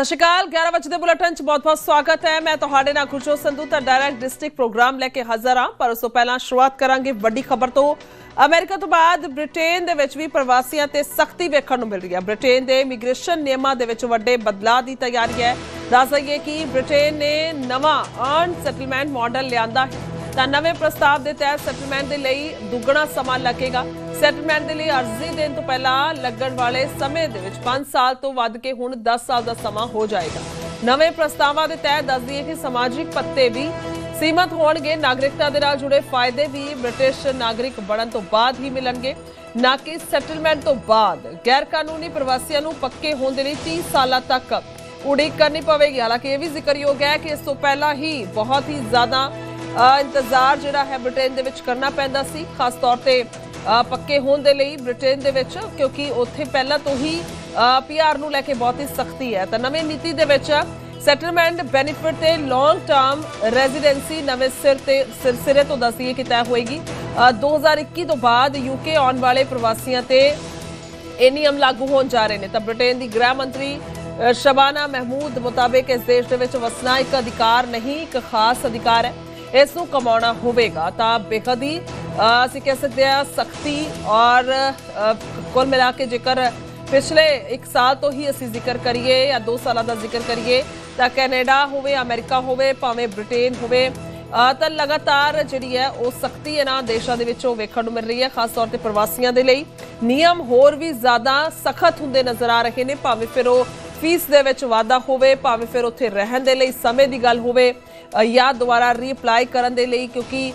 ਸਤਿ ਸ਼੍ਰੀ ਅਕਾਲ 11 ਵਜੇ ਦੇ ਬੁਲੇਟਿਨ 'ਚ ਬਹੁਤ-ਬਹੁਤ ਸਵਾਗਤ ਹੈ। ਮੈਂ ਤੁਹਾਡੇ ਨਾਲ ਖੁਸ਼ੋ ਸੰਧੂ, ਤਾਂ ਡਾਇਰੈਕਟ ਡਿਸਟ੍ਰਿਕਟ ਪ੍ਰੋਗਰਾਮ ਲੈ ਕੇ ਹਾਜ਼ਰ ਹਾਂ। ਪਰ ਉਸ ਤੋਂ ਪਹਿਲਾਂ ਸ਼ੁਰੂਆਤ ਕਰਾਂਗੇ ਵੱਡੀ ਖਬਰ ਤੋਂ। ਅਮਰੀਕਾ ਤੋਂ ਬਾਅਦ ਬ੍ਰਿਟੇਨ ਦੇ ਵਿੱਚ ਵੀ ਪ੍ਰਵਾਸੀਆਂ ਤੇ ਸਖਤੀ ਵੇਖਣ ਨੂੰ ਮਿਲ ਰਹੀ ਹੈ। ਬ੍ਰਿਟੇਨ ਦੇ ਇਮੀਗ੍ਰੇਸ਼ਨ ਨਿਯਮਾਂ ਦੇ ਵਿੱਚ ਵੱਡੇ ਬਦਲਾਅ ਦੀ ਤਿਆਰੀ ਹੈ। ਦੱਸ ਦਈਏ ਕਿ ਬ੍ਰਿਟੇਨ ਨੇ ਨਵਾਂ ਅਰਨ ਸੈਟਲਮੈਂਟ ਮਾਡਲ ਲਿਆਂਦਾ ਹੈ। ਤਾਂ ਨਵੇਂ ਪ੍ਰਸਤਾਵ ਦੇ ਤਹਿਤ ਸੈਟਲਮੈਂਟ ਦੇ ਲਈ ਦੁੱਗਣਾ ਸਮਾਂ ਲੱਗੇਗਾ। ਸੈਟਲਮੈਂਟ ਦੇ ਲਈ ਅਰਜ਼ੀ ਦੇਣ ਤੋਂ ਪਹਿਲਾਂ ਲੱਗਣ ਵਾਲੇ ਸਮੇਂ ਦੇ ਵਿੱਚ 5 ਸਾਲ ਤੋਂ ਵੱਧ ਕੇ ਹੁਣ 10 ਸਾਲ ਦਾ ਸਮਾਂ ਹੋ ਜਾਏਗਾ। ਨਵੇਂ ਪ੍ਰਸਤਾਵਾਂ ਦੇ ਤਹਿਤ ਦੱਸ ਦਈਏ ਕਿ ਸਮਾਜਿਕ ਪੱਤੇ ਵੀ ਸੀਮਤ ਹੋਣਗੇ। ਨਾਗਰਿਕਤਾ ਦੇ ਨਾਲ ਜੁੜੇ ਫਾਇਦੇ ਵੀ ਬ੍ਰਿਟਿਸ਼ ਨਾਗਰਿਕ ਬਣਨ ਤੋਂ ਬਾਅਦ ਹੀ ਮਿਲਣਗੇ। ਨਾ ਕਿ ਸੈਟਲਮੈਂਟ ਤੋਂ ਬਾਅਦ। ਗੈਰ ਕਾਨੂੰਨੀ ਪ੍ਰਵਾਸੀਆਂ ਨੂੰ ਪੱਕੇ ਹੋਣ ਦੇ ਲਈ 30 ਸਾਲਾਂ ਤੱਕ ਉਡੀਕ ਕਰਨੀ ਪਵੇਗੀ। ਹਾਲਾਂਕਿ ਇਹ ਵੀ ਜ਼ਿਕਰਯੋਗ ਹੈ ਕਿ ਇਸ ਤੋਂ ਪਹਿਲਾਂ ਹੀ ਬਹੁਤ ਹੀ ਜ਼ਿਆਦਾ ਇੰਤਜ਼ਾਰ ਜਿਹੜਾ ਹੈ ਬ੍ਰਿਟੇਨ ਦੇ ਵਿੱਚ ਕਰਨਾ ਪੈਂਦਾ ਸੀ ਖਾਸ ਤੌਰ ਤੇ ਪੱਕੇ ਹੋਣ ਦੇ ਲਈ ਬ੍ਰਿਟੇਨ ਦੇ ਵਿੱਚ ਕਿਉਂਕਿ ਉੱਥੇ ਪਹਿਲਾਂ ਤੋਂ ਹੀ ਪੀਆਰ ਨੂੰ ਲੈ ਕੇ ਬਹੁਤ ਹੀ ਸਖਤੀ ਹੈ। ਤਾਂ ਨਵੀਂ ਨੀਤੀ ਦੇ ਵਿੱਚ ਸੈਟਲਮੈਂਟ ਬੈਨੀਫਿਟ ਤੇ ਲੌਂਗ ਟਰਮ ਰੈਜ਼ੀਡੈਂਸੀ ਨਵੇਂ ਸਿਰ ਤੇ ਸਿਰ- ਸਿਰੇ ਤੋਂ ਦੱਸੀਏ ਕਿ ਤੈਅ ਹੋਏਗੀ। ਅ, 2021 ਤੋਂ ਬਾਅਦ ਯੂਕੇ ਆਉਣ ਵਾਲੇ ਪ੍ਰਵਾਸੀਆਂ ਤੇ ਇਹ ਨਿਯਮ ਲਾਗੂ ਹੋਣ ਜਾ ਰਹੇ ਨੇ। ਤਾਂ ਬ੍ਰਿਟੇਨ ਦੀ ਗ੍ਰਹਿ ਮੰਤਰੀ ਸ਼ਬਾਨਾ ਮਹਿਮੂਦ ਮੁਤਾਬਕ ਇਸ ਦੇਸ਼ ਦੇ ਵਿੱਚ ਵਸਣਾ ਇੱਕ ਅਧਿਕਾਰ ਨਹੀਂ ਇੱਕ ਖਾਸ ਅਧਿਕਾਰ ਹੈ। ਇਸ ਨੂੰ ਕਮਾਉਣਾ ਹੋਵੇਗਾ, ਤਾਂ ਬੇਹੱਦ ਹੀ ਅਸੀਂ ਕਹਿ ਸਕਦੇ ਹਾਂ ਸਖਤੀ ਔਰ ਕੁੱਲ ਮਿਲਾ ਕੇ ਜੇਕਰ ਪਿਛਲੇ 1 ਸਾਲ ਤੋਂ ਹੀ ਅਸੀਂ ਜ਼ਿਕਰ ਕਰੀਏ ਜਾਂ 2 ਸਾਲਾਂ ਦਾ ਜ਼ਿਕਰ ਕਰੀਏ, ਤਾਂ ਕੈਨੇਡਾ ਹੋਵੇ, ਅਮਰੀਕਾ ਹੋਵੇ, ਭਾਵੇਂ ਬ੍ਰਿਟੇਨ ਹੋਵੇ ਤਾਂ ਲਗਾਤਾਰ ਜਿਹੜੀ ਹੈ ਉਹ ਸਖਤੀ ਇਹਨਾਂ ਦੇਸ਼ਾਂ ਦੇ ਵਿੱਚ ਉਹ ਵੇਖਣ ਨੂੰ ਮਿਲ ਰਹੀ ਹੈ, ਖਾਸ ਤੌਰ ਤੇ ਪ੍ਰਵਾਸੀਆਂ ਦੇ ਲਈ। ਨਿਯਮ ਹੋਰ ਵੀ ਜ਼ਿਆਦਾ ਸਖਤ ਹੁੰਦੇ ਨਜ਼ਰ ਆ ਰਹੇ ਨੇ, ਭਾਵੇਂ ਫਿਰ ਉਹ ਫੀਸ ਦੇ ਵਿੱਚ ਵਾਧਾ ਹੋਵੇ, ਭਾਵੇਂ ਫਿਰ ਉੱਥੇ ਰਹਿਣ ਦੇ ਲਈ ਸਮੇਂ ਦੀ ਗੱਲ ਹੋਵੇ। ਜਾਂ ਦੁਬਾਰਾ ਰੀਅਪਲਾਈ ਕਰਨ ਦੇ ਲਈ, ਕਿਉਂਕਿ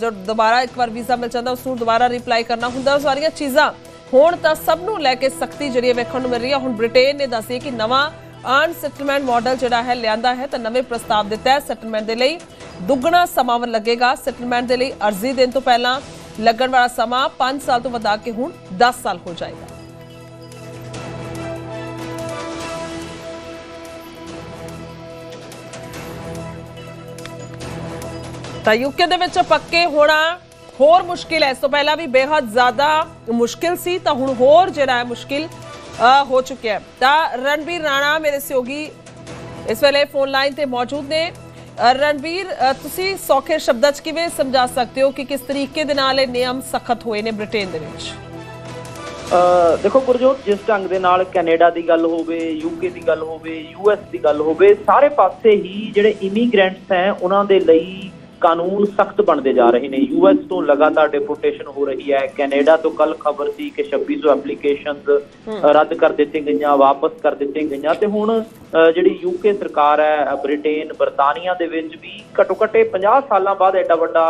ਜੋ ਦੁਬਾਰਾ ਇੱਕ ਵਾਰ ਵੀਜ਼ਾ ਮਿਲ ਜਾਂਦਾ, ਉਸ ਨੂੰ ਦੁਬਾਰਾ ਰੀਅਪਲਾਈ ਕਰਨਾ ਹੁੰਦਾ, ਉਹ ਸਾਰੀਆਂ ਚੀਜ਼ਾਂ ਹੁਣ ਤਾਂ ਸਭ ਨੂੰ ਲੈ ਕੇ ਸਖਤੀ ਜਿਹੜੀ ਹੈ ਵੇਖਣ ਨੂੰ ਮਿਲ ਰਹੀ ਹੈ। ਹੁਣ ਬ੍ਰਿਟੇਨ ਨੇ ਦੱਸਿਆ ਕਿ ਨਵਾਂ ਅਰਨ ਸੈਟਲਮੈਂਟ ਮਾਡਲ ਜਿਹੜਾ ਹੈ, ਲਿਆਂਦਾ ਹੈ, ਤਾਂ ਨਵੇਂ ਪ੍ਰਸਤਾਵ ਦੇ ਤਹਿਤ ਸੈਟਲਮੈਂਟ ਦੇ ਲਈ। ਦੁੱਗਣਾ ਸਮਾਂ ਲੱਗੇਗਾ ਸੈਟਲਮੈਂਟ ਦੇ ਲਈ, ਅਰਜ਼ੀ ਦੇਣ ਤੋਂ ਪਹਿਲਾਂ ਲੱਗਣ ਵਾਲਾ ਸਮਾਂ 5 ਸਾਲ ਤੋਂ ਵਧਾ ਕੇ ਹੁਣ 10 ਸਾਲ ਹੋ ਜਾਏਗਾ। ਤਾਂ ਯੂਕੇ ਦੇ ਵਿੱਚ ਪੱਕੇ ਹੋਣਾ ਹੋਰ ਮੁਸ਼ਕਿਲ ਹੈ। ਇਸ ਤੋਂ ਪਹਿਲਾਂ ਵੀ ਬੇहद ਜ਼ਿਆਦਾ ਮੁਸ਼ਕਿਲ ਸੀ ਤਾਂ ਹੁਣ ਹੋਰ ਜਿਹੜਾ ਹੈ ਮੁਸ਼ਕਿਲ ਹੋ ਚੁੱਕਿਆ ਹੈ। ਤਾਂ ਰਣਬੀਰ ਰਾਣਾ ਮੇਰੇ ਸਹਿਯੋਗੀ ਇਸ ਵੇਲੇ ਫੋਨ ਲਾਈਨ ਤੇ ਮੌਜੂਦ ਨੇ। ਅ, ਤੁਸੀਂ ਸੌਖੇ ਸ਼ਬਦਾਂ 'ਚ ਕਿਵੇਂ ਸਮਝਾ ਸਕਦੇ ਹੋ ਕਿ ਕਿਸ ਤਰੀਕੇ ਦੇ ਨਾਲ ਇਹ ਨਿਯਮ ਸਖਤ ਹੋਏ ਨੇ ਬ੍ਰਿਟੇਨ ਦੇ ਵਿੱਚ? ਦੇਖੋ ਗੁਰਜੋਤ ਜਿਸ ਢੰਗ ਦੇ ਨਾਲ ਕੈਨੇਡਾ ਦੀ ਗੱਲ ਹੋਵੇ ਯੂਕੇ ਦੀ ਗੱਲ ਹੋਵੇ ਯੂਐਸ ਦੀ ਗੱਲ ਹੋਵੇ ਸਾਰੇ ਪਾਸੇ ਹੀ ਜਿਹੜੇ ਇਮੀਗ੍ਰੈਂਟਸ ਹੈ ਉਹਨਾਂ ਦੇ ਲਈ ਕਾਨੂੰਨ ਸਖਤ ਬਣਦੇ ਜਾ ਰਹੇ ਨੇ। ਯੂਐਸ ਤੋਂ ਲਗਾਤਾਰ ਡਿਪੋਰਟੇਸ਼ਨ ਹੋ ਰਹੀ ਹੈ। ਕੈਨੇਡਾ ਤੋਂ ਕੱਲ ਖਬਰ ਸੀ ਕਿ 2600 ਐਪਲੀਕੇਸ਼ਨਸ ਰੱਦ ਕਰ ਦਿੱਤੀਆਂ ਗਈਆਂ ਵਾਪਸ ਕਰ ਦਿੱਤੀਆਂ ਗਈਆਂ ਤੇ ਹੁਣ ਜਿਹੜੀ ਯੂਕੇ ਸਰਕਾਰ ਹੈ ਬ੍ਰਿਟੇਨ ਬਰਤਾਨੀਆ ਦੇ ਵਿੱਚ ਵੀ ਘੱਟੋ ਘੱਟ ਇਹ 50 ਸਾਲਾਂ ਬਾਅਦ ਐਡਾ ਵੱਡਾ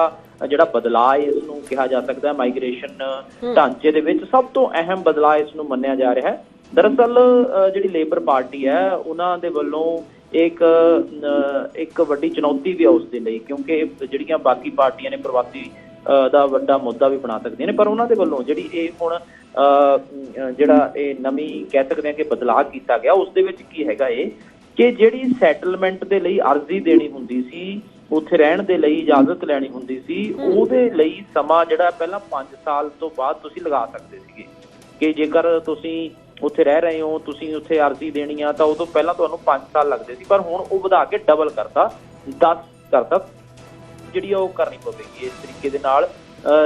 ਜਿਹੜਾ ਬਦਲਾਅ ਇਸ ਨੂੰ ਕਿਹਾ ਜਾ ਸਕਦਾ ਹੈ। ਮਾਈਗ੍ਰੇਸ਼ਨ ਢਾਂਚੇ ਦੇ ਵਿੱਚ ਸਭ ਤੋਂ ਅਹਿਮ ਬਦਲਾਅ ਇਸ ਨੂੰ ਮੰਨਿਆ ਜਾ ਰਿਹਾ ਹੈ। ਦਰਅਸਲ ਜਿਹੜੀ ਲੇਬਰ ਪਾਰਟੀ ਹੈ ਉਹਨਾਂ ਦੇ ਵੱਲੋਂ ਇੱਕ ਇੱਕ ਵੱਡੀ ਚੁਣੌਤੀ ਵੀ ਹੈ ਉਸ ਦੇ ਲਈ ਕਿਉਂਕਿ ਜਿਹੜੀਆਂ ਬਾਕੀ ਪਾਰਟੀਆਂ ਨੇ ਪ੍ਰਵਾਸੀ ਦਾ ਵੱਡਾ ਮੁੱਦਾ ਵੀ ਬਣਾ ਸਕਦੀਆਂ ਨੇ ਪਰ ਉਹਨਾਂ ਦੇ ਵੱਲੋਂ ਜਿਹੜੀ ਇਹ ਹੁਣ ਜਿਹੜਾ ਇਹ ਨਵੀਂ ਕਹਿ ਸਕਦੇ ਹਾਂ ਕਿ ਬਦਲਾਅ ਕੀਤਾ ਗਿਆ ਉਸ ਦੇ ਵਿੱਚ ਕੀ ਹੈਗਾ ਇਹ ਕਿ ਜਿਹੜੀ ਸੈਟਲਮੈਂਟ ਦੇ ਲਈ ਅਰਜ਼ੀ ਦੇਣੀ ਹੁੰਦੀ ਸੀ ਉੱਥੇ ਰਹਿਣ ਦੇ ਲਈ ਇਜਾਜ਼ਤ ਲੈਣੀ ਹੁੰਦੀ ਸੀ ਉਹਦੇ ਲਈ ਸਮਾਂ ਜਿਹੜਾ ਪਹਿਲਾਂ 5 ਸਾਲ ਤੋਂ ਬਾਅਦ ਤੁਸੀਂ ਲਗਾ ਸਕਦੇ ਸੀਗੇ। ਕਿ ਜੇਕਰ ਤੁਸੀਂ ਉੱਥੇ ਰਹਿ ਰਹੇ ਹੋ ਤੁਸੀਂ ਉੱਥੇ ਅਰਜ਼ੀ ਦੇਣੀ ਆ ਤਾਂ ਉਦੋਂ ਪਹਿਲਾਂ ਤੁਹਾਨੂੰ 5 ਸਾਲ ਲੱਗਦੇ ਸੀ ਪਰ ਹੁਣ ਉਹ ਵਧਾ ਕੇ ਡਬਲ ਕਰਤਾ 10 ਕਰਤਾ। ਜਿਹੜੀ ਉਹ ਕਰਨੀ ਪਵੇਗੀ ਇਸ ਤਰੀਕੇ ਦੇ ਨਾਲ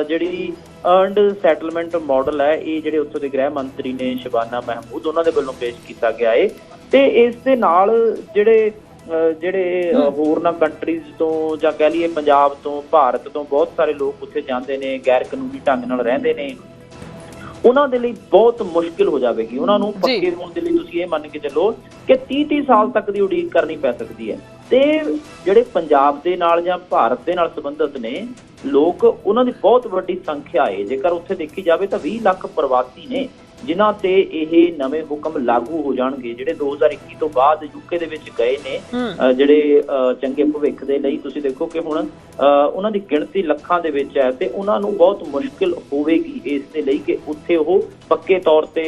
ਜਿਹੜੀ ਅਰਨਡ ਸੈਟਲਮੈਂਟ ਮਾਡਲ ਹੈ ਇਹ ਜਿਹੜੇ ਉੱਥੋਂ ਦੇ ਗ੍ਰਹਿ ਮੰਤਰੀ ਨੇ ਸ਼ਬਾਨਾ ਮਹਿਮੂਦ ਉਹਨਾਂ ਦੇ ਵੱਲੋਂ ਪੇਸ਼ ਕੀਤਾ ਗਿਆ ਹੈ ਤੇ ਇਸ ਦੇ ਨਾਲ ਜਿਹੜੇ ਜਿਹੜੇ ਅਹ ਹੋਰਨਾਂ ਕੰਟਰੀਜ਼ ਤੋਂ ਜਾਂ ਕਹਿ ਲਈਏ ਪੰਜਾਬ ਤੋਂ ਭਾਰਤ ਤੋਂ ਬਹੁਤ ਸਾਰੇ ਲੋਕ ਉੱਥੇ ਜਾਂਦੇ ਨੇ ਗੈਰ ਕਾਨੂੰਨੀ ਢੰਗ ਨਾਲ ਰਹਿੰਦੇ ਨੇ। ਉਹਨਾਂ ਦੇ ਲਈ ਬਹੁਤ ਮੁਸ਼ਕਿਲ ਹੋ ਜਾਵੇਗੀ। ਉਹਨਾਂ ਨੂੰ। ਪੱਕੇ ਹੋਣ ਦੇ ਲਈ ਤੁਸੀਂ ਇਹ ਮੰਨ ਕੇ ਚੱਲੋ ਕਿ 30 30 ਸਾਲ ਤੱਕ ਦੀ ਉਡੀਕ ਕਰਨੀ ਪੈ ਸਕਦੀ ਹੈ। ਤੇ ਜਿਹੜੇ ਪੰਜਾਬ ਦੇ ਨਾਲ ਜਾਂ ਭਾਰਤ ਦੇ ਨਾਲ ਸੰਬੰਧਿਤ ਨੇ ਲੋਕ ਉਹਨਾਂ ਦੀ ਬਹੁਤ ਵੱਡੀ ਸੰਖਿਆ ਹੈ। ਜੇਕਰ ਉੱਥੇ ਦੇਖੀ ਜਾਵੇ ਤਾਂ 20 ਲੱਖ ਪ੍ਰਵਾਸੀ ਨੇ। ਜਿਨ੍ਹਾਂ ਤੇ ਇਹ ਨਵੇਂ ਹੁਕਮ ਲਾਗੂ ਹੋ ਜਾਣਗੇ ਜਿਹੜੇ 2021 ਤੋਂ ਬਾਅਦ ਯੂਕੇ ਦੇ ਵਿੱਚ ਗਏ ਨੇ ਜਿਹੜੇ ਚੰਗੇ ਭਵਿੱਖ ਦੇ ਲਈ ਤੁਸੀਂ ਦੇਖੋ ਕਿ ਹੁਣ ਉਹਨਾਂ ਦੀ ਗਿਣਤੀ ਲੱਖਾਂ ਦੇ ਵਿੱਚ ਹੈ ਤੇ ਉਹਨਾਂ ਨੂੰ ਬਹੁਤ ਮੁਸ਼ਕਿਲ ਹੋਵੇਗੀ ਇਸ ਦੇ ਲਈ ਕਿ ਉੱਥੇ ਉਹ ਪੱਕੇ ਤੌਰ ਤੇ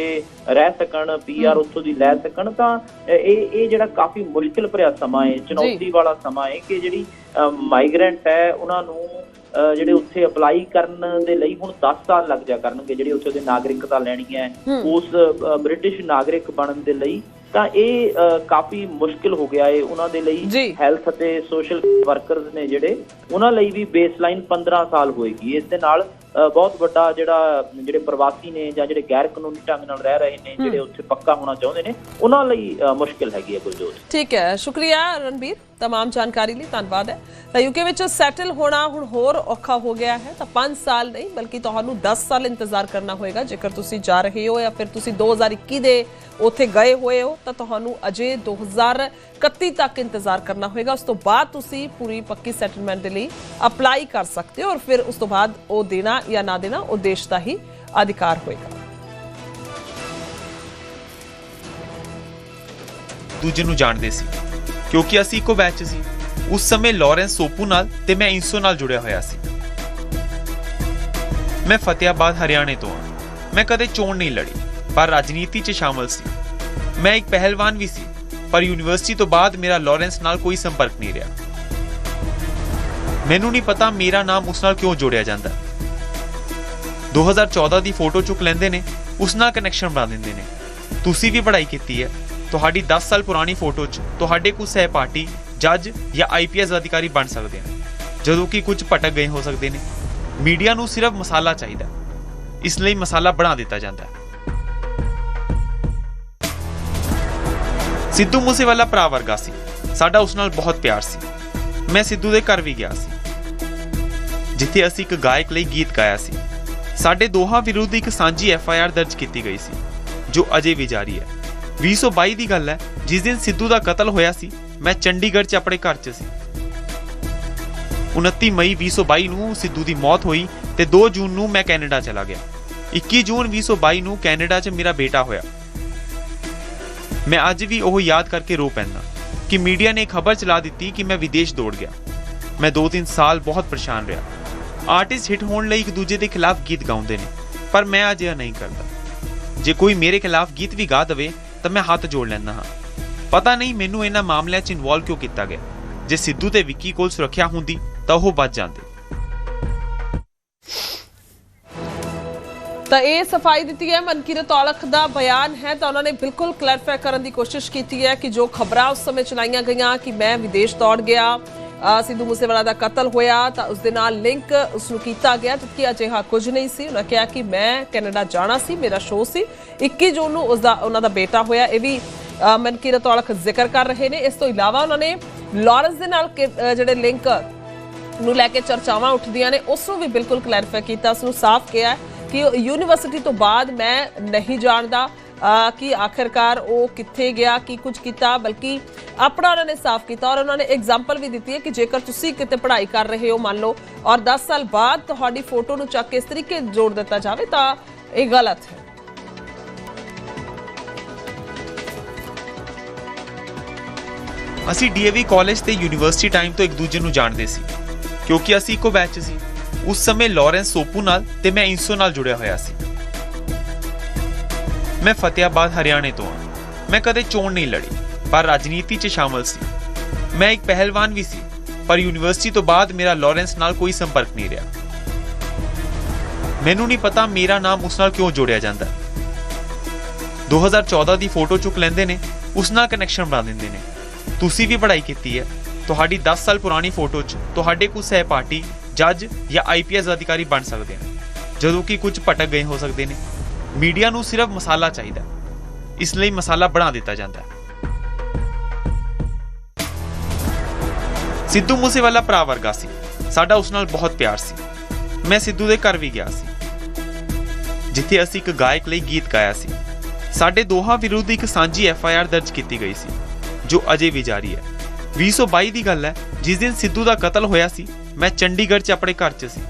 ਰਹਿ ਸਕਣ ਪੀਆਰ ਉੱਥੋਂ ਦੀ ਲੈ ਸਕਣ। ਤਾਂ ਇਹ ਇਹ ਜਿਹੜਾ ਕਾਫੀ ਮੁਸ਼ਕਿਲ ਭਰਿਆ ਸਮਾਂ ਹੈ ਚੁਣੌਤੀ ਵਾਲਾ ਸਮਾਂ ਹੈ ਕਿ ਜਿਹੜੀ ਮਾਈਗ੍ਰੈਂਟ ਹੈ ਉਹਨਾਂ ਨੂੰ ਜਿਹੜੇ ਉੱਥੇ ਅਪਲਾਈ ਕਰਨ ਦੇ ਲਈ ਹੁਣ 10 ਸਾਲ ਲੱਗ ਜਾ ਕਰਨਗੇ ਜਿਹੜੇ ਉੱਥੇ ਦੇ ਨਾਗਰਿਕਤਾ ਲੈਣੀ ਹੈ। ਉਸ ਬ੍ਰਿਟਿਸ਼ ਨਾਗਰਿਕ ਬਣਨ ਦੇ ਲਈ। ਤਾਂ ਇਹ ਕਾਫੀ ਮੁਸ਼ਕਿਲ ਹੋ ਗਿਆ ਏ ਉਹਨਾਂ ਦੇ। ਲਈ। ਹੈਲਥ ਅਤੇ ਸੋਸ਼ਲ ਵਰਕਰਸ ਨੇ ਜਿਹੜੇ ਉਹਨਾਂ ਲਈ ਵੀ ਬੇਸਲਾਈਨ 15 ਸਾਲ ਹੋਏਗੀ। ਇਸ ਦੇ ਨਾਲ ਬਹੁਤ ਵੱਡਾ ਜਿਹੜਾ ਜਿਹੜੇ ਪ੍ਰਵਾਸੀ ਨੇ ਜਾਂ ਜਿਹੜੇ ਗੈਰ ਕਾਨੂੰਨੀ ਢੰਗ ਨਾਲ ਰਹਿ ਰਹੇ ਨੇ ਜਿਹੜੇ ਉੱਥੇ ਪੱਕਾ ਹੋਣਾ ਚਾਹੁੰਦੇ ਨੇ ਉਹਨਾਂ ਲਈ ਮੁਸ਼ਕਿਲ ਹੈਗੀ ਹੈ ਗੁਰਜੋਤ ਠੀਕ ਹੈ ਸ਼ੁਕਰੀਆ ਰਣਬੀਰ। तमाम ਜਾਣਕਾਰੀ ਲਈ ਧੰਨਵਾਦ ਹੈ ਤਾਂ ਯੂਕੇ ਵਿੱਚ ਸੈਟਲ ਹੋਣਾ ਹੁਣ ਹੋਰ ਔਖਾ ਹੋ ਗਿਆ ਹੈ ਤਾਂ 5 ਸਾਲ ਨਹੀਂ ਬਲਕਿ ਤੁਹਾਨੂੰ 10 ਸਾਲ ਇੰਤਜ਼ਾਰ ਕਰਨਾ ਹੋਏਗਾ ਜੇਕਰ ਤੁਸੀਂ ਜਾ ਰਹੇ ਹੋ ਜਾਂ ਫਿਰ ਤੁਸੀਂ 2021 ਦੇ ਉੱਥੇ ਗਏ ਹੋਏ ਹੋ ਤਾਂ ਤੁਹਾਨੂੰ ਅਜੇ 2031 ਤੱਕ ਇੰਤਜ਼ਾਰ ਕਰਨਾ ਹੋਏਗਾ ਉਸ ਤੋਂ ਬਾਅਦ ਤੁਸੀਂ ਪੂਰੀ ਪੱਕੀ ਸੈਟਲਮੈਂਟ ਦੇ ਲਈ ਅਪਲਾਈ ਕਰ ਸਕਦੇ ਹੋ ਔਰ ਫਿਰ ਉਸ ਤੋਂ ਬਾਅਦ ਉਹ ਦੇਣਾ ਜਾਂ ਨਾ ਦੇਣਾ ਉਹ ਦੇਸ਼ ਦਾ ਹੀ ਅਧਿਕਾਰ ਹੋਏਗਾ ਦੂਜੇ ਨੂੰ ਜਾਣਦੇ ਸੀ ਕਿਉਂਕਿ ਅਸੀਂ ਇੱਕੋ ਬੈਚ ਸੀ। ਉਸ ਸਮੇਂ ਲਾਰੈਂਸ ਸੋਪੂ ਨਾਲ ਤੇ ਮੈਂ ਇੰਸੋ ਨਾਲ ਜੁੜਿਆ ਹੋਇਆ ਸੀ। ਮੈਂ ਫਤਿਆਬਾਦ, ਹਰਿਆਣੇ ਤੋਂ ਹਾਂ। ਮੈਂ ਕਦੇ ਚੋਣ ਨਹੀਂ ਲੜੀ, ਪਰ ਰਾਜਨੀਤੀ 'ਚ ਸ਼ਾਮਲ ਸੀ। ਮੈਂ ਇੱਕ ਪਹਿਲਵਾਨ ਵੀ ਸੀ, ਪਰ ਯੂਨੀਵਰਸਿਟੀ ਤੋਂ ਬਾਅਦ ਮੇਰਾ ਲਾਰੈਂਸ ਨਾਲ ਕੋਈ ਸੰਪਰਕ ਨਹੀਂ ਰਿਹਾ। ਮੈਨੂੰ ਨਹੀਂ ਪਤਾ ਮੇਰਾ ਨਾਮ ਉਸ ਨਾਲ ਕਿਉਂ ਜੋੜਿਆ ਜਾਂਦਾ। 2014 ਦੀ ਫੋਟੋ ਚੁੱਕ ਲੈਂਦੇ ਨੇ, ਉਸ ਨਾਲ ਕਨੈਕਸ਼ਨ ਬਣਾ ਦਿੰਦੇ ਨੇ। ਤੁਸੀਂ ਵੀ ਪੜ੍ਹਾਈ ਕੀਤੀ ਹੈ। ਤੁਹਾਡੀ 10 ਸਾਲ ਪੁਰਾਣੀ ਫੋਟੋ 'ਚ ਤੁਹਾਡੇ ਕੁਝ ਸਹਿਪਾਠੀ, ਜੱਜ ਜਾਂ ਆਈਪੀਐਸ ਅਧਿਕਾਰੀ ਬਣ ਸਕਦੇ ਹਨ ਜਦੋਂ ਕਿ ਕੁਝ ਭਟਕ ਗਏ ਹੋ ਸਕਦੇ ਨੇ। ਮੀਡੀਆ ਨੂੰ ਸਿਰਫ ਮਸਾਲਾ ਚਾਹੀਦਾ। ਇਸ ਲਈ ਮਸਾਲਾ ਬਣਾ ਦਿੱਤਾ ਜਾਂਦਾ ਹੈ। ਸਿੱਧੂ ਮੂਸੇਵਾਲਾ ਭਰਾ ਵਰਗਾ ਸੀ। ਸਾਡਾ ਉਸ ਨਾਲ ਬਹੁਤ ਪਿਆਰ ਸੀ। ਮੈਂ ਸਿੱਧੂ ਦੇ ਘਰ ਵੀ ਗਿਆ ਸੀ। ਜਿੱਥੇ ਅਸੀਂ ਇੱਕ ਗਾਇਕ ਲਈ ਗੀਤ ਗਾਇਆ ਸੀ। ਸਾਡੇ ਦੋਹਾਂ ਵਿਰੁੱਧ ਇੱਕ ਸਾਂਝੀ ਐਫ ਆਈ ਆਰ ਦਰਜ ਕੀਤੀ ਗਈ ਸੀ, ਜੋ ਅਜੇ ਵੀ ਜਾਰੀ ਹੈ। 2022 ਦੀ ਗੱਲ ਹੈ, ਜਿਸ ਦਿਨ ਸਿੱਧੂ ਦਾ ਕਤਲ ਹੋਇਆ ਸੀ, ਮੈਂ ਚੰਡੀਗੜ੍ਹ 'ਚ ਆਪਣੇ ਘਰ 'ਚ ਸੀ। 29 ਮਈ 2022 ਨੂੰ ਸਿੱਧੂ ਦੀ ਮੌਤ ਹੋਈ ਤੇ 2 ਜੂਨ ਨੂੰ ਮੈਂ ਕੈਨੇਡਾ ਚਲਾ ਗਿਆ। 21 ਜੂਨ 2022 ਨੂੰ ਕੈਨੇਡਾ 'ਚ ਮੇਰਾ ਬੇਟਾ ਹੋਇਆ। ਮੈਂ ਅੱਜ ਵੀ ਉਹ ਯਾਦ ਕਰਕੇ ਰੋ ਪੈਂਦਾ ਕਿ ਮੀਡੀਆ ਨੇ ਖਬਰ ਚਲਾ ਦਿੱਤੀ ਕਿ ਮੈਂ ਵਿਦੇਸ਼ ਦੌੜ ਗਿਆ। ਮੈਂ 2-3 ਸਾਲ ਬਹੁਤ ਪਰੇਸ਼ਾਨ ਰਿਹਾ। ਆਰਟਿਸਟ ਹਿੱਟ ਹੋਣ ਲਈ ਇੱਕ ਦੂਜੇ ਦੇ ਖਿਲਾਫ ਗੀਤ ਗਾਉਂਦੇ ਨੇ, ਪਰ ਮੈਂ ਅਜਿਹਾ ਨਹੀਂ ਕਰਦਾ। ਜੇ ਕੋਈ ਮੇਰੇ ਖਿਲਾਫ ਗੀਤ ਵੀ ਗਾ ਦਵੇ ਤਾਂ ਮੈਂ ਹੱਥ ਜੋੜ ਲੈਂਦਾ ਹਾਂ। ਪਤਾ ਨਹੀਂ ਮੈਨੂੰ ਇਹਨਾਂ ਮਾਮਲਿਆਂ 'ਚ ਇਨਵੋਲਵ ਕਿਉਂ ਕੀਤਾ ਗਿਆ। ਜੇ ਸਿੱਧੂ ਤੇ ਵਿੱਕੀ ਕੋਲ ਸੁਰੱਖਿਆ ਹੁੰਦੀ, ਤਾਂ ਉਹ ਬਚ ਜਾਂਦੇ। ਤਾਂ ਇਹ ਸਫ਼ਾਈ ਦਿੱਤੀ ਹੈ, ਮਨਕੀਰਤ ਔਲਖ ਦਾ ਬਿਆਨ ਹੈ, ਤਾਂ ਉਹਨਾਂ ਨੇ ਬਿਲਕੁਲ ਕਲੈਰੀਫਾਈ ਕਰਨ ਦੀ ਕੋਸ਼ਿਸ਼ ਕੀਤੀ ਹੈ ਕਿ ਜੋ ਖਬਰਾਂ ਉਸ ਸਮੇਂ ਚਲਾਈਆਂ ਗਈਆਂ, ਕਿ ਮੈਂ ਵਿਦੇਸ਼ ਦੌੜ ਗਿਆ। ਸਿੱਧੂ ਮੂਸੇਵਾਲਾ ਦਾ ਕਤਲ ਹੋਇਆ ਤਾਂ ਉਸ ਦੇ ਨਾਲ ਲਿੰਕ ਉਸ ਨੂੰ ਕੀਤਾ ਗਿਆ ਜਦਕਿ ਅਜਿਹਾ ਕੁਝ ਨਹੀਂ ਸੀ। ਉਹਨਾਂ ਕਿਹਾ ਕਿ ਮੈਂ ਕੈਨੇਡਾ ਜਾਣਾ ਸੀ, ਮੇਰਾ ਸ਼ੋਅ ਸੀ। 21 ਜੂਨ ਨੂੰ ਉਸ ਦਾ ਉਹਨਾਂ ਦਾ ਬੇਟਾ ਹੋਇਆ। ਇਹ ਵੀ ਮਨਕੀਰਤ ਔਲਖ ਜ਼ਿਕਰ ਕਰ ਰਹੇ ਨੇ। ਇਸ ਤੋਂ ਇਲਾਵਾ ਉਹਨਾਂ ਨੇ ਲਾਰੈਂਸ ਦੇ ਨਾਲ ਜਿਹੜੇ ਲਿੰਕ ਨੂੰ ਲੈ ਕੇ ਚਰਚਾਵਾਂ ਉੱਠਦੀਆਂ ਨੇ, ਉਸ ਨੂੰ ਵੀ ਬਿਲਕੁਲ ਕਲੈਰੀਫਾਈ ਕੀਤਾ, ਉਸ ਨੂੰ ਸਾਫ਼ ਕਿਹਾ ਕਿ ਯੂਨੀਵਰਸਿਟੀ ਤੋਂ ਬਾਅਦ ਮੈਂ ਨਹੀਂ ਜਾਣਦਾ। ਕਿ ਆਖਿਰਕਾਰ ਉਹ ਕਿੱਥੇ ਗਿਆ, ਕੀ ਕੁਝ ਕੀਤਾ, ਬਲਕਿ ਆਪਣਾ ਉਹਨਾਂ ਨੇ ਸਾਫ਼ ਕੀਤਾ ਔਰ ਉਹਨਾਂ ਨੇ ਐਗਜ਼ਾਮਪਲ ਵੀ ਦਿੱਤੀ ਹੈ ਕਿ ਜੇਕਰ ਤੁਸੀਂ ਕਿਤੇ ਪੜ੍ਹਾਈ ਕਰ ਰਹੇ ਹੋ ਮੰਨ ਲਓ ਔਰ 10 ਸਾਲ ਬਾਅਦ ਤੁਹਾਡੀ ਫੋਟੋ ਨੂੰ ਚੱਕ ਕੇ ਇਸ ਤਰੀਕੇ ਜੋੜ ਦਿੱਤਾ ਜਾਵੇ ਤਾਂ ਇਹ ਗਲਤ ਹੈ। ਅਸੀਂ ਡੀਏਵੀ ਕਾਲਜ ਤੇ ਯੂਨੀਵਰਸਿਟੀ ਟਾਈਮ ਤੋਂ ਇੱਕ ਦੂਜੇ ਨੂੰ ਜਾਣਦੇ ਸੀ, ਕਿਉਂਕਿ ਅਸੀਂ ਇੱਕੋ ਬੈਚ ਸੀ। ਉਸ ਸਮੇਂ ਲਾਰੈਂਸ ਸੋਪੂ ਨਾਲ ਤੇ ਮੈਂ ਇੰਸੋ ਨਾਲ ਜੁੜਿਆ ਹੋਇਆ ਸੀ। ਮੈਂ ਫਤਿਆਬਾਦ ਹਰਿਆਣੇ ਤੋਂ ਹਾਂ। ਮੈਂ ਕਦੇ ਚੋਣ ਨਹੀਂ ਲੜੀ, ਪਰ ਰਾਜਨੀਤੀ 'ਚ ਸ਼ਾਮਲ ਸੀ। ਮੈਂ ਇੱਕ ਪਹਿਲਵਾਨ ਵੀ ਸੀ, ਪਰ ਯੂਨੀਵਰਸਿਟੀ ਤੋਂ ਬਾਅਦ ਮੇਰਾ ਲਾਰੈਂਸ ਨਾਲ ਕੋਈ ਸੰਪਰਕ ਨਹੀਂ ਰਿਹਾ। ਮੈਨੂੰ ਨਹੀਂ ਪਤਾ ਮੇਰਾ ਨਾਮ ਉਸ ਨਾਲ ਕਿਉਂ ਜੋੜਿਆ ਜਾਂਦਾ। 2014 ਦੀ ਫੋਟੋ ਚੁੱਕ ਲੈਂਦੇ ਨੇ, ਉਸ ਨਾਲ ਕਨੈਕਸ਼ਨ ਬਣਾ ਦਿੰਦੇ ਨੇ। ਤੁਸੀਂ ਵੀ ਪੜ੍ਹਾਈ ਕੀਤੀ ਹੈ। ਤੁਹਾਡੀ 10 ਸਾਲ ਪੁਰਾਣੀ ਫੋਟੋ 'ਚ ਤੁਹਾਡੇ ਕੁਝ ਸਹਿਪਾਠੀ, ਜੱਜ ਜਾਂ ਆਈਪੀਐਸ ਅਧਿਕਾਰੀ ਬਣ ਸਕਦੇ ਹਨ ਜਦੋਂ ਕਿ ਕੁਝ ਭਟਕ ਗਏ ਹੋ ਸਕਦੇ ਨੇ। ਮੀਡੀਆ ਨੂੰ ਸਿਰਫ ਮਸਾਲਾ ਚਾਹੀਦਾ ਇਸ ਲਈ ਮਸਾਲਾ ਬਣਾ ਦਿੱਤਾ ਜਾਂਦਾ ਹੈ। ਸਿੱਧੂ ਮੂਸੇਵਾਲਾ ਭਰਾ ਵਰਗਾ ਸੀ। ਸਾਡਾ ਉਸ ਨਾਲ ਬਹੁਤ ਪਿਆਰ ਸੀ। ਮੈਂ ਸਿੱਧੂ ਦੇ ਘਰ ਵੀ ਗਿਆ ਸੀ। ਜਿੱਥੇ ਅਸੀਂ ਇੱਕ ਗਾਇਕ ਲਈ ਗੀਤ ਗਾਇਆ ਸੀ। ਸਾਡੇ ਦੋਹਾਂ ਵਿਰੁੱਧ ਇੱਕ ਸਾਂਝੀ ਐਫ ਆਈ ਆਰ ਦਰਜ ਕੀਤੀ ਗਈ ਸੀ, ਜੋ ਅਜੇ ਵੀ ਜਾਰੀ ਹੈ। 2022 ਦੀ ਗੱਲ ਹੈ, ਜਿਸ ਦਿਨ ਸਿੱਧੂ ਦਾ ਕਤਲ ਹੋਇਆ ਸੀ, ਮੈਂ ਚੰਡੀਗੜ੍ਹ 'ਚ ਆਪਣੇ ਘਰ 'ਚ ਸੀ।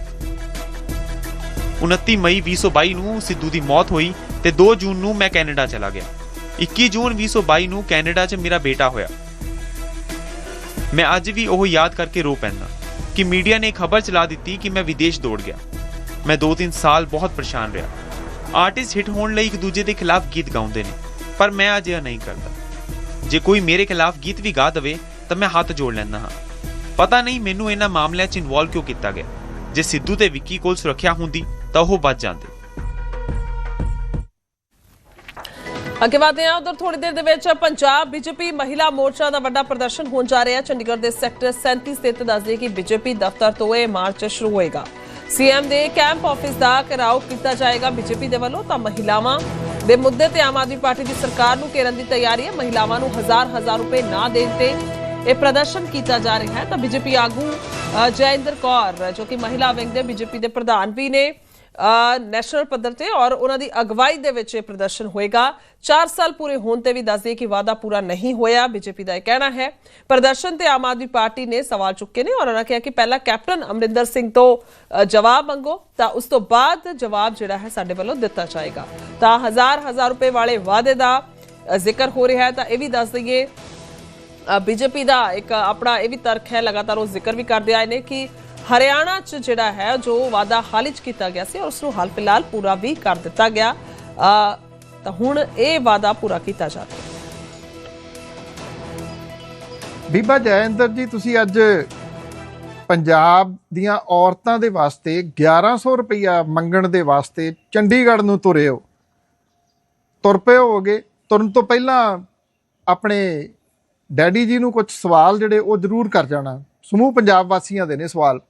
29 ਮਈ 2022 ਨੂੰ ਸਿੱਧੂ ਦੀ ਮੌਤ ਹੋਈ ਤੇ 2 ਜੂਨ ਨੂੰ ਮੈਂ ਕੈਨੇਡਾ ਚਲਾ ਗਿਆ। 21 ਜੂਨ 2022 ਨੂੰ ਕੈਨੇਡਾ 'ਚ ਮੇਰਾ ਬੇਟਾ ਹੋਇਆ। ਮੈਂ ਅੱਜ ਵੀ ਉਹ ਯਾਦ ਕਰਕੇ ਰੋ ਪੈਂਦਾ ਕਿ ਮੀਡੀਆ ਨੇ ਖਬਰ ਚਲਾ ਦਿੱਤੀ ਕਿ ਮੈਂ ਵਿਦੇਸ਼ ਦੌੜ ਗਿਆ। ਮੈਂ 2-3 ਸਾਲ ਬਹੁਤ ਪਰੇਸ਼ਾਨ ਰਿਹਾ। ਆਰਟਿਸਟ ਹਿੱਟ ਹੋਣ ਲਈ ਇੱਕ ਦੂਜੇ ਦੇ ਖਿਲਾਫ ਗੀਤ ਗਾਉਂਦੇ ਨੇ, ਪਰ ਮੈਂ ਅਜਿਹਾ ਨਹੀਂ ਕਰਦਾ। ਜੇ ਕੋਈ ਮੇਰੇ ਖਿਲਾਫ ਗੀਤ ਵੀ ਗਾ ਦਵੇ, ਤਾਂ ਮੈਂ ਹੱਥ ਜੋੜ ਲੈਂਦਾ ਹਾਂ। ਪਤਾ ਨਹੀਂ ਮੈਨੂੰ ਇਹਨਾਂ ਮਾਮਲਿਆਂ 'ਚ ਇਨਵੋਲਵ ਕਿਉਂ ਕੀਤਾ ਗਿਆ। ਜੇ ਸਿੱਧੂ ਤੇ ਵਿੱਕੀ ਕੋਲ ਸੁਰੱਖਿਆ ਹੁੰਦੀ ਤਾਂ ਉਹ ਬਚ ਜਾਂਦੇ। ਅੱਗੇ ਵਧਦੇ ਹਾਂ ਉਧਰ ਥੋੜੀ ਦੇਰ ਦੇ ਵਿੱਚ ਪੰਜਾਬ ਬੀਜੇਪੀ ਮਹਿਲਾ ਮੋਰਚਾ ਦਾ ਵੱਡਾ ਪ੍ਰਦਰਸ਼ਨ ਹੋਣ ਜਾ ਰਿਹਾ। ਹੈ ਚੰਡੀਗੜ੍ਹ ਦੇ ਸੈਕਟਰ 37 ਸਥਿਤ ਦੱਸਦੇ ਕਿ ਬੀਜੇਪੀ ਦਫ਼ਤਰ ਤੋਂ ਇਹ ਮਾਰਚ ਸ਼ੁਰੂ ਹੋਏਗਾ। ਸੀਐਮ ਦੇ ਕੈਂਪ ਆਫਿਸ ਦਾ ਘਿਰਾਓ ਕੀਤਾ ਜਾਏਗਾ ਬੀਜੇਪੀ ਦੇ ਵੱਲੋਂ ਤਾਂ ਮਹਿਲਾਵਾਂ ਦੇ ਮੁੱਦੇ ਤੇ ਆਮ ਆਦਮੀ ਪਾਰਟੀ ਦੀ ਸਰਕਾਰ ਨੂੰ ਘੇਰਨ ਦੀ ਤਿਆਰੀ ਹੈ। ਮਹਿਲਾਵਾਂ ਨੂੰ ਹਜ਼ਾਰ ਹਜ਼ਾਰ ਰੁਪਏ ਨਾ ਦੇਣ ਤੇ ਇਹ ਪ੍ਰਦਰਸ਼ਨ ਕੀਤਾ ਜਾ ਰਿਹਾ ਹੈ। ਤਾਂ ਬੀਜੇਪੀ ਆਗੂ ਅ, ਜੈਇੰਦਰ ਕੌਰ ਜੋ ਕਿ ਮਹਿਲਾ ਵਿੰਗ ਦੇ ਬੀਜੇਪੀ ਦੇ ਪ੍ਰਧਾਨ ਵੀ ਨੇ। ਨੈਸ਼ਨਲ ਪੱਧਰ ਤੇ ਔਰ ਉਹਨਾਂ ਦੀ ਅਗਵਾਈ ਦੇ ਵਿੱਚ ਇਹ ਪ੍ਰਦਰਸ਼ਨ ਹੋਏਗਾ। 4 ਸਾਲ ਪੂਰੇ ਹੋਣ ਤੇ ਵੀ ਦੱਸਦੇ ਕਿ ਵਾਅਦਾ ਪੂਰਾ ਨਹੀਂ ਹੋਇਆ, ਬੀਜੇਪੀ ਦਾ ਇਹ ਕਹਿਣਾ ਹੈ। ਪ੍ਰਦਰਸ਼ਨ ਤੇ ਆਮ ਆਦਮੀ ਪਾਰਟੀ ਨੇ ਸਵਾਲ ਚੁੱਕੇ ਨੇ ਔਰ ਉਹਨਾਂ ਕਿਹਾ ਕਿ ਪਹਿਲਾਂ ਕੈਪਟਨ ਅਮਰਿੰਦਰ ਸਿੰਘ ਤੋਂ ਜਵਾਬ ਮੰਗੋ, ਤਾਂ ਉਸ ਤੋਂ ਬਾਅਦ ਜਵਾਬ ਜਿਹੜਾ ਹੈ ਸਾਡੇ ਵੱਲੋਂ ਦਿੱਤਾ ਜਾਏਗਾ। ਤਾਂ ਹਜ਼ਾਰ ਹਜ਼ਾਰ ਰੁਪਏ ਵਾਲੇ ਵਾਅਦੇ ਦਾ ਜ਼ਿਕਰ ਹੋ ਰਿਹਾ ਹੈ, ਤਾਂ ਇਹ ਵੀ ਦੱਸ ਦਈਏ ਬੀਜੇਪੀ ਦਾ ਇੱਕ ਆਪਣਾ ਇਹ ਵੀ ਤਰਕ ਹੈ, ਲਗਾਤਾਰ ਉਹ ਜ਼ਿਕਰ ਵੀ ਕਰਦੇ ਆਏ ਨੇ ਕਿ ਹਰਿਆਣਾ 'ਚ ਜਿਹੜਾ ਹੈ, ਜੋ ਵਾਅਦਾ ਹਾਲ ਹੀ ਕੀਤਾ ਗਿਆ ਸੀ ਔਰ ਉਸ ਨੂੰ ਹਾਲ ਫਿਲਹਾਲ ਪੂਰਾ ਵੀ ਕਰ ਦਿੱਤਾ ਗਿਆ। ਤਾਂ ਹੁਣ ਇਹ ਵਾਅਦਾ ਪੂਰਾ ਕੀਤਾ ਜਾ ਰਿਹਾ ਬੀਬਾ ਜੈਇੰਦਰ ਜੀ, ਤੁਸੀਂ ਅੱਜ ਪੰਜਾਬ ਦੀਆਂ ਔਰਤਾਂ ਦੇ ਵਾਸਤੇ 1100 ਰੁਪਇਆ ਮੰਗਣ ਦੇ ਵਾਸਤੇ ਚੰਡੀਗੜ੍ਹ ਨੂੰ ਤੁਰੇ ਹੋ। ਤੁਰ ਪਏ ਹੋਗੇ ਤੁਰਨ ਤੋਂ ਪਹਿਲਾਂ ਆਪਣੇ ਡੈਡੀ ਜੀ ਨੂੰ ਕੁਝ ਸਵਾਲ ਜਿਹੜੇ ਉਹ ਜ਼ਰੂਰ ਕਰ ਜਾਣਾ। ਸਮੂਹ ਪੰਜਾਬ ਵਾਸੀਆਂ ਦੇ ਨੇ ਸਵਾਲ।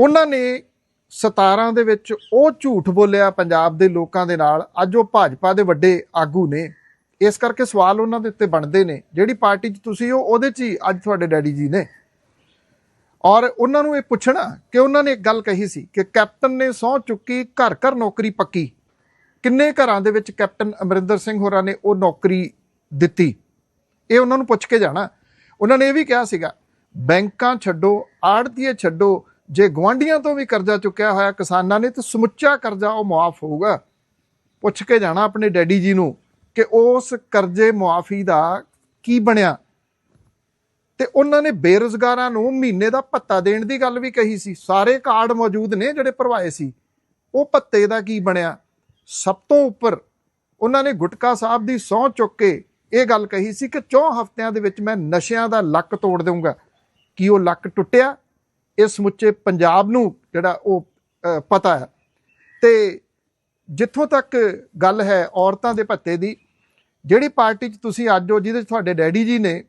ਉਹਨਾਂ ਨੇ 17 ਦੇ ਵਿੱਚ ਉਹ ਝੂਠ ਬੋਲਿਆ ਪੰਜਾਬ ਦੇ ਲੋਕਾਂ ਦੇ ਨਾਲ। ਅੱਜ ਉਹ ਭਾਜਪਾ ਦੇ ਵੱਡੇ ਆਗੂ ਨੇ। ਇਸ ਕਰਕੇ ਸਵਾਲ ਉਹਨਾਂ ਦੇ ਉੱਤੇ ਬਣਦੇ ਨੇ। ਜਿਹੜੀ ਪਾਰਟੀ 'ਚ ਤੁਸੀਂ ਹੋ, ਉਹਦੇ 'ਚ ਹੀ ਅੱਜ ਤੁਹਾਡੇ ਡੈਡੀ ਜੀ ਨੇ। ਔਰ ਉਹਨਾਂ ਨੂੰ ਇਹ ਪੁੱਛਣਾ ਕਿ ਉਹਨਾਂ ਨੇ ਇੱਕ ਗੱਲ ਕਹੀ ਸੀ ਕਿ ਕੈਪਟਨ ਨੇ ਸਹੁੰ ਚੁੱਕੀ, ਘਰ ਘਰ ਨੌਕਰੀ ਪੱਕੀ। ਕਿੰਨੇ ਘਰਾਂ ਦੇ ਵਿੱਚ ਕੈਪਟਨ ਅਮਰਿੰਦਰ ਸਿੰਘ ਹੋਰਾਂ ਨੇ ਉਹ ਨੌਕਰੀ ਦਿੱਤੀ? ਇਹ ਉਹਨਾਂ ਨੂੰ ਪੁੱਛ ਕੇ ਜਾਣਾ। ਉਹਨਾਂ ਨੇ ਇਹ ਵੀ ਕਿਹਾ ਸੀਗਾ, ਬੈਂਕਾਂ ਛੱਡੋ, ਆੜਤੀਏ ਛੱਡੋ ਜੇ ਗਵਾਂਢੀਆਂ ਤੋਂ ਵੀ ਕਰਜ਼ਾ ਚੁੱਕਿਆ ਹੋਇਆ, ਕਿਸਾਨਾਂ ਨੇ ਤਾਂ ਸਮੁੱਚਾ ਕਰਜ਼ਾ ਉਹ ਮੁਆਫ ਹੋਊਗਾ। ਪੁੱਛ ਕੇ ਜਾਣਾ ਆਪਣੇ ਡੈਡੀ ਜੀ ਨੂੰ ਕਿ ਉਸ ਕਰਜ਼ੇ ਮੁਆਫੀ ਦਾ ਕੀ ਬਣਿਆ। ਤੇ ਉਹਨਾਂ ਨੇ ਬੇਰੁਜ਼ਗਾਰਾਂ ਨੂੰ ਮਹੀਨੇ ਦਾ ਭੱਤਾ ਦੇਣ ਦੀ ਗੱਲ ਵੀ ਕਹੀ ਸੀ। ਸਾਰੇ ਕਾਰਡ ਮੌਜੂਦ ਨੇ ਜਿਹੜੇ ਭਰਵਾਏ ਸੀ। ਉਹ ਭੱਤੇ ਦਾ ਕੀ ਬਣਿਆ? ਸਭ ਤੋਂ ਉੱਪਰ ਉਹਨਾਂ ਨੇ ਗੁਟਕਾ ਸਾਹਿਬ ਦੀ ਸਹੁੰ ਚੁੱਕ ਕੇ ਇਹ ਗੱਲ ਕਹੀ ਸੀ ਕਿ 4 ਹਫ਼ਤਿਆਂ ਦੇ ਵਿੱਚ ਮੈਂ ਨਸ਼ਿਆਂ ਦਾ ਲੱਕ ਤੋੜ ਦੇਵਾਂਗਾ ਕੀ ਉਹ ਲੱਕ ਟੁੱਟਿਆ? ਇਹ ਸਮੁੱਚੇ ਪੰਜਾਬ ਨੂੰ ਜਿਹੜਾ ਉਹ ਪਤਾ ਹੈ। ਤੇ ਜਿੱਥੋਂ ਤੱਕ ਗੱਲ ਹੈ ਔਰਤਾਂ ਦੇ ਭੱਤੇ ਦੀ, ਜਿਹੜੀ ਪਾਰਟੀ 'ਚ ਤੁਸੀਂ ਅੱਜ ਹੋ, ਜਿਹਦੇ 'ਚ ਤੁਹਾਡੇ ਡੈਡੀ ਜੀ ਨੇ,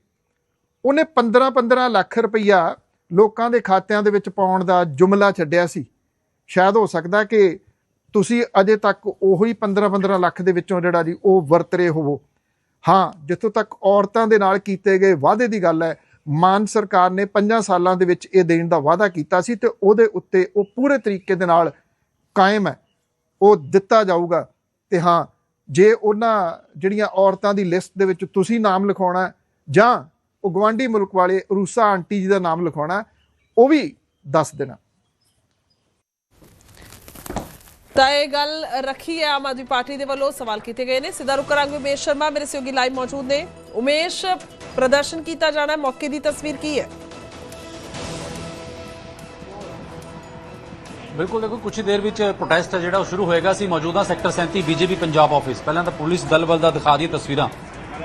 ਉਹਨੇ 15-15 ਲੱਖ ਰੁਪਈਆ ਲੋਕਾਂ ਦੇ ਖਾਤਿਆਂ ਦੇ ਵਿੱਚ ਪਾਉਣ ਦਾ ਜੁਮਲਾ ਛੱਡਿਆ ਸੀ। ਸ਼ਾਇਦ ਹੋ ਸਕਦਾ ਕਿ ਤੁਸੀਂ ਅਜੇ ਤੱਕ ਉਹੀ 15-15 ਲੱਖ ਦੇ ਵਿੱਚੋਂ ਜਿਹੜਾ ਜੀ ਉਹ ਵਰਤ ਰਹੇ ਹੋਵੋ। ਹਾਂ, ਜਿੱਥੋਂ ਤੱਕ ਔਰਤਾਂ ਦੇ ਨਾਲ ਕੀਤੇ ਗਏ ਵਾਅਦੇ ਦੀ ਗੱਲ ਹੈ ਮਾਨ ਸਰਕਾਰ ਨੇ 5 ਸਾਲਾਂ ਦੇ ਵਿੱਚ ਇਹ ਦੇਣ ਦਾ ਵਾਅਦਾ ਕੀਤਾ ਸੀ ਤੇ ਉਹਦੇ ਉੱਤੇ ਉਹ ਪੂਰੇ ਤਰੀਕੇ ਦੇ ਨਾਲ ਕਾਇਮ ਹੈ। ਉਹ ਦਿੱਤਾ ਜਾਊਗਾ ਤੇ ਹਾਂ, ਜੇ ਉਹਨਾਂ ਜਿਹੜੀਆਂ ਔਰਤਾਂ ਦੀ ਲਿਸਟ ਦੇ ਵਿੱਚ ਤੁਸੀਂ ਨਾਮ ਲਿਖਾਉਣਾ ਜਾਂ ਉਹ ਗਵਾਂਢੀ ਮੁਲਕ ਵਾਲੇ ਰੂਸਾ ਆਂਟੀ ਜੀ ਦਾ ਨਾਮ ਲਿਖਾਉਣਾ ਉਹ ਵੀ ਦੱਸ ਦੇਣਾ। ਤਾਂ ਇਹ ਗੱਲ ਰੱਖੀ ਹੈ ਆਮ ਆਦਮੀ ਪਾਰਟੀ ਦੇ ਵੱਲੋਂ, ਸਵਾਲ ਕੀਤੇ ਗਏ ਨੇ। ਸਿੱਧਾ ਰੁਕ ਕਰਾਂਗੇ ਉਮੇਸ਼ ਸ਼ਰਮਾ, ਮੇਰੇ ਸਹਿਯੋਗੀ ਲਾਈਵ ਮੌਜੂਦ ਨੇ। ਉਮੇਸ਼ ਪ੍ਰਦਰਸ਼ਨ ਕੀਤਾ ਜਾਣਾ ਮੌਕੇ ਦੀ ਤਸਵੀਰ ਕੀ ਹੈ ਬਿਲਕੁਲ ਦੇਖੋ ਕੁਝ ਦੇਰ ਵਿੱਚ ਪ੍ਰੋਟੈਸਟ ਜਿਹੜਾ ਉਹ ਸ਼ੁਰੂ ਹੋਏਗਾ ਸੀ ਮੌਜੂਦਾ ਸੈਕਟਰ 37 ਬੀਜੇਪੀ ਪੰਜਾਬ ਆਫਿਸ ਪਹਿਲਾਂ ਤਾਂ ਪੁਲਿਸ ਦਲ ਬਲ ਦਾ ਦਿਖਾ ਦੀ ਤਸਵੀਰਾਂ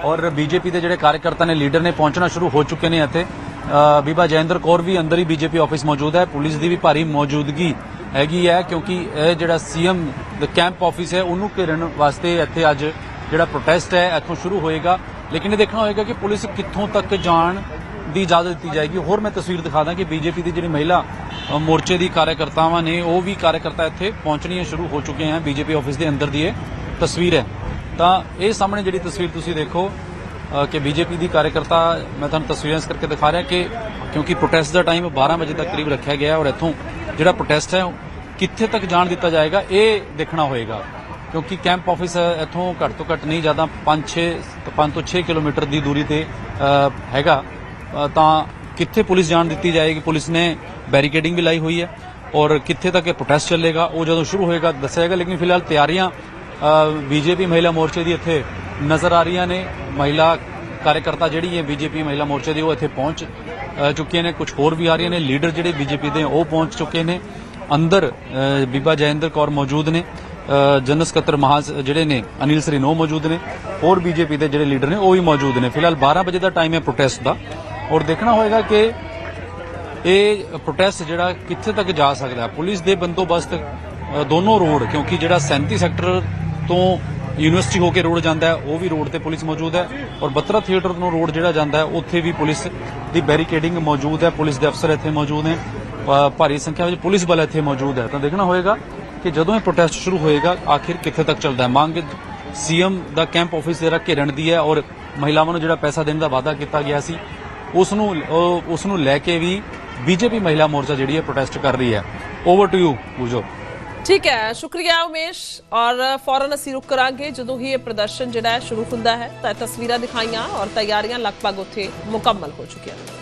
ਔਰ ਬੀਜੇਪੀ ਦੇ ਜਿਹੜੇ ਕਾਰਜਕਰਤਾ ਨੇ ਲੀਡਰ ਨੇ ਪਹੁੰਚਣਾ ਸ਼ੁਰੂ ਹੋ ਚੁੱਕੇ ਨੇ ਇੱਥੇ ਬੀਬਾ ਜੈਂਦਰ ਕੌਰ ਵੀ ਅੰਦਰ ਹੀ ਬੀਜੇਪੀ ਆਫਿਸ ਮੌਜੂਦ ਹੈ ਪੁਲਿਸ ਦੀ ਵੀ ਭਾਰੀ ਮੌਜੂਦਗੀ ਹੈਗੀ ਹੈ ਕਿਉਂਕਿ ਇਹ ਜਿਹੜਾ ਸੀਐਮ ਦਾ ਕੈਂਪ ਆਫਿਸ ਹੈ ਉਹਨੂੰ ਘੇਰਨ ਵਾਸਤੇ ਇੱਥੇ ਅੱਜ ਜਿਹੜਾ ਪ੍ਰੋਟੈਸਟ ਹੈ ਇੱਥੋਂ ਸ਼ੁਰੂ ਹੋਏਗਾ ਲੇਕਿਨ ਇਹ ਦੇਖਣਾ ਹੋਏਗਾ ਕਿ ਪੁਲਿਸ ਕਿੱਥੋਂ ਤੱਕ ਜਾਣ ਦੀ ਇਜਾਜ਼ਤ ਦਿੱਤੀ ਜਾਏਗੀ। ਹੋਰ ਮੈਂ ਤਸਵੀਰ ਦਿਖਾ ਦਾਂ ਕਿ ਬੀਜੇਪੀ ਦੀ ਜਿਹੜੀ ਮਹਿਲਾ ਮੋਰਚੇ ਦੀ ਕਾਰਜਕਰਤਾਵਾਂ ਨੇ ਉਹ ਵੀ ਕਾਰਜਕਰਤਾ ਇੱਥੇ ਪਹੁੰਚਣੀਆਂ ਸ਼ੁਰੂ ਹੋ ਚੁੱਕੇ ਹਨ। ਬੀਜੇਪੀ ਆਫਿਸ ਦੇ ਅੰਦਰ ਦੀ ਇਹ ਤਸਵੀਰ ਹੈ। ਤਾਂ ਇਹ ਸਾਹਮਣੇ ਜਿਹੜੀ ਤਸਵੀਰ ਤੁਸੀਂ ਦੇਖੋ ਅ, ਕਿ ਬੀਜੇਪੀ ਦੀ ਕਾਰਜਕਰਤਾ ਮੈਂ ਤੁਹਾਨੂੰ ਤਸਵੀਰਾਂ ਇਸ ਕਰਕੇ ਦਿਖਾ ਰਿਹਾ ਕਿ ਕਿਉਂਕਿ ਪ੍ਰੋਟੈਸਟ ਦਾ ਟਾਈਮ 12 ਵਜੇ ਤੱਕ ਕਰੀਬ ਰੱਖਿਆ ਗਿਆ ਔਰ ਇੱਥੋਂ ਜਿਹੜਾ ਪ੍ਰੋਟੈਸਟ ਹੈ ਉਹ ਕਿੱਥੇ ਤੱਕ ਜਾਣ ਦਿੱਤਾ ਜਾਏਗਾ ਇਹ ਦੇਖਣਾ ਹੋਏਗਾ। ਕਿਉਂਕਿ ਕੈਂਪ ਆਫਿਸ ਇੱਥੋਂ ਘੱਟ ਤੋਂ ਘੱਟ ਨਹੀਂ, ਜ਼ਿਆਦਾ 5-6 5 ਤੋਂ 6 ਕਿਲੋਮੀਟਰ ਦੀ ਦੂਰੀ ਤੇ ਹੈਗਾ। ਤਾਂ ਕਿੱਥੇ ਪੁਲਿਸ ਜਾਣ ਦਿੱਤੀ ਜਾਏਗੀ? ਪੁਲਿਸ ਨੇ ਬੈਰੀਕੇਡਿੰਗ ਵੀ ਲਾਈ ਹੋਈ ਹੈ ਔਰ ਕਿੱਥੇ ਤੱਕ ਇਹ ਪ੍ਰੋਟੈਸਟ ਚੱਲੇਗਾ? ਉਹ ਜਦੋਂ ਸ਼ੁਰੂ ਹੋਏਗਾ ਦੱਸਿਆ ਜਾਏਗਾ ਲੇਕਿਨ ਫਿਲਹਾਲ ਤਿਆਰੀਆਂ ਬੀਜੇਪੀ ਮਹਿਲਾ ਮੋਰਚੇ ਦੀ ਇੱਥੇ ਨਜ਼ਰ ਆ ਰਹੀਆਂ ਨੇ। ਮਹਿਲਾ ਕਾਰਜਕਰਤਾ ਜਿਹੜੀ ਹੈ ਬੀਜੇਪੀ ਮਹਿਲਾ ਮੋਰਚੇ ਦੀ, ਉਹ ਇੱਥੇ ਪਹੁੰਚ ਚੁੱਕੀਆਂ ਨੇ। ਕੁਝ ਹੋਰ ਵੀ ਆ ਰਹੀਆਂ ਨੇ। ਲੀਡਰ ਜਿਹੜੇ ਬੀਜੇਪੀ ਦੇ, ਉਹ ਪਹੁੰਚ ਚੁੱਕੇ ਨੇ। ਅੰਦਰ ਬੀਬਾ ਜੈਇੰਦਰ ਕੌਰ ਮੌਜੂਦ ਨੇ। ਜਨਰਲ ਸਕੱਤਰ ਮਹਾ ਜਿਹੜੇ ਨੇ, ਅਨਿਲ ਸਰੀਨੋ ਮੌਜੂਦ ਨੇ। ਹੋਰ ਬੀਜੇਪੀ ਦੇ ਜਿਹੜੇ ਲੀਡਰ ਨੇ, ਉਹ ਵੀ ਮੌਜੂਦ ਨੇ। ਫਿਲਹਾਲ 12 ਵਜੇ ਦਾ ਟਾਈਮ ਹੈ ਪ੍ਰੋਟੈਸਟ ਦਾ। ਔਰ ਦੇਖਣਾ ਹੋਏਗਾ ਕਿ ਇਹ ਪ੍ਰੋਟੈਸਟ ਜਿਹੜਾ ਕਿੱਥੇ ਤੱਕ ਜਾ ਸਕਦਾ। ਪੁਲਿਸ ਦੇ ਬੰਦੋਬਸਤ ਦੋਨੋਂ ਰੋਡ, ਕਿਉਂਕਿ ਜਿਹੜਾ 37 ਸੈਕਟਰ ਤੋਂ ਯੂਨੀਵਰਸਿਟੀ ਹੋ ਕੇ ਰੋਡ ਜਾਂਦਾ ਹੈ, ਉਹ ਵੀ ਰੋਡ ਤੇ ਪੁਲਿਸ ਮੌਜੂਦ ਹੈ। ਔਰ ਬੱਤਰਾ ਥੀਏਟਰ ਨੂੰ ਰੋਡ ਜਿਹੜਾ ਜਾਂਦਾ ਹੈ, ਉੱਥੇ ਵੀ ਪੁਲਿਸ ਦੀ ਬੈਰੀਕੇਡਿੰਗ ਮੌਜੂਦ ਹੈ। ਪੁਲਿਸ ਦੇ ਅਫਸਰ ਇੱਥੇ ਮੌਜੂਦ ਨੇ। ਭਾਰੀ ਸੰਖਿਆ ਵਿੱਚ ਪੁਲਿਸ ਬਲ ਇੱਥੇ ਮੌਜੂਦ ਹੈ। ਤਾਂ ਦੇਖਣਾ ਹੋਏਗਾ ਕਿ ਜਦੋਂ ਇਹ ਪ੍ਰੋਟੈਸਟ ਸ਼ੁਰੂ ਹੋਏਗਾ, ਆਖਿਰ ਕਿੱਥੇ ਤੱਕ ਚੱਲਦਾ ਹੈ? ਮੰਗ ਸੀਐਮ ਦਾ ਕੈਂਪ ਆਫਿਸ ਰੱਖ ਘੇਰਣ ਦੀ ਹੈ ਔਰ ਮਹਿਲਾਵਾਂ ਨੂੰ ਜਿਹੜਾ ਪੈਸਾ ਦੇਣ ਦਾ ਵਾਅਦਾ ਕੀਤਾ ਗਿਆ ਸੀ, ਉਸ ਨੂੰ ਉਸ ਨੂੰ ਲੈ ਕੇ ਵੀ ਬੀਜੇਪੀ ਮਹਿਲਾ ਮੋਰਚਾ ਜਿਹੜੀ ਹੈ ਪ੍ਰੋਟੈਸਟ ਕਰ ਰਹੀ ਹੈ। ਓਵਰ ਟੂ ਯੂ ਪੂਜੋ। ਠੀਕ ਹੈ, ਸ਼ੁਕਰੀਆ ਉਮੇਸ਼। ਔਰ ਫੌਰਨ ਅਸੀਂ ਰੁਕ ਕਰਾਂਗੇ ਜਦੋਂ ਹੀ ਇਹ ਪ੍ਰਦਰਸ਼ਨ ਜਿਹੜਾ ਹੈ ਸ਼ੁਰੂ ਹੁੰਦਾ ਹੈ। ਤਾਂ ਇਹ ਤਸਵੀਰਾਂ ਦਿਖਾਈਆਂ ਔਰ ਤਿਆਰੀਆਂ ਲਗਭਗ ਉੱਥੇ ਮੁਕੰਮਲ ਹੋ ਚੁੱਕੀਆਂ ਨੇ।